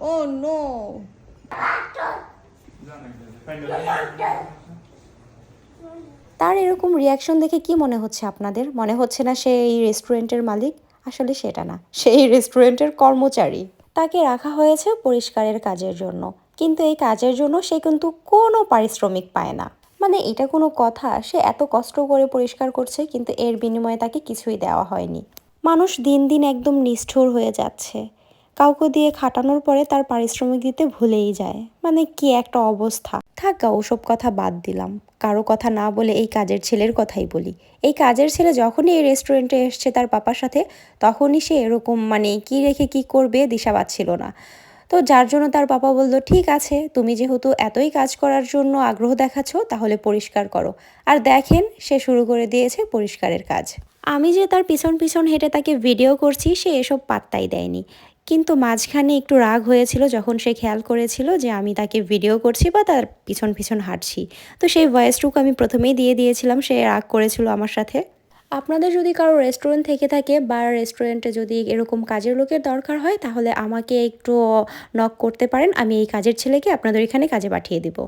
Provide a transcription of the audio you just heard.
Oh no! তার এরকম reaction দেখে কি মনে হচ্ছে আপনাদের? মনে হচ্ছে না সে এই রেস্টুরেন্টের মালিক? আসলে সেটা না। সেই রেস্টুরেন্টের কর্মচারী। তাকে রাখা হয়েছে পরিষ্কারের কাজের জন্য। কিন্তু এই কাজের জন্য সে কিন্তু কোনো পারিশ্রমিক পায় না। মানে এটা কোনো কথা, সে এত কষ্ট করে পরিষ্কার করছে, কিন্তু এর বিনিময়ে তাকে কিছুই দেওয়া হয়নি। মানুষ দিন দিন একদম নিষ্ঠুর হয়ে যাচ্ছে। কাউকে দিয়ে খাটানোর পরে তার পারিশ্রমিক দিতে ভুলেই যায়। মানে কি একটা অবস্থা। থাক ওসব কথা বাদ দিলাম। কারও কথা না বলে এই কাজের ছেলের কথাই বলি। এই কাজের ছেলে যখনই এই রেস্টুরেন্টে এসছে তার পাপার সাথে, তখনই সে এরকম মানে কি রেখে কি করবে দিশা পাচ্ছিল না। তো যার জন্য তার পাপা বলল, ঠিক আছে, তুমি যেহেতু এতই কাজ করার জন্য আগ্রহ দেখাচ্ছ, তাহলে পরিষ্কার করো। আর দেখেন, সে শুরু করে দিয়েছে পরিষ্কারের কাজ। আমি যে তার পিছন পিছন হেঁটে তাকে ভিডিও করছি, সে এসব পাত্তাই দেয়নি। কিন্তু মাঝখানে একটু রাগ হয়েছিল যখন সে খেয়াল করেছিল যে আমি তাকে ভিডিও করছি বা তার পিছন পিছন হাঁটছি। তো সেই ভয়েসটুকু আমি প্রথমেই দিয়ে দিয়েছিলাম, সে রাগ করেছিল আমার সাথে। আপনাদের যদি কারও রেস্টুরেন্ট থেকে থাকে বা রেস্টুরেন্টে যদি এরকম কাজের লোকের দরকার হয়, তাহলে আমাকে একটু নক করতে পারেন, আমি এই কাজের ছেলেকে আপনাদের এখানে কাজে পাঠিয়ে দিব।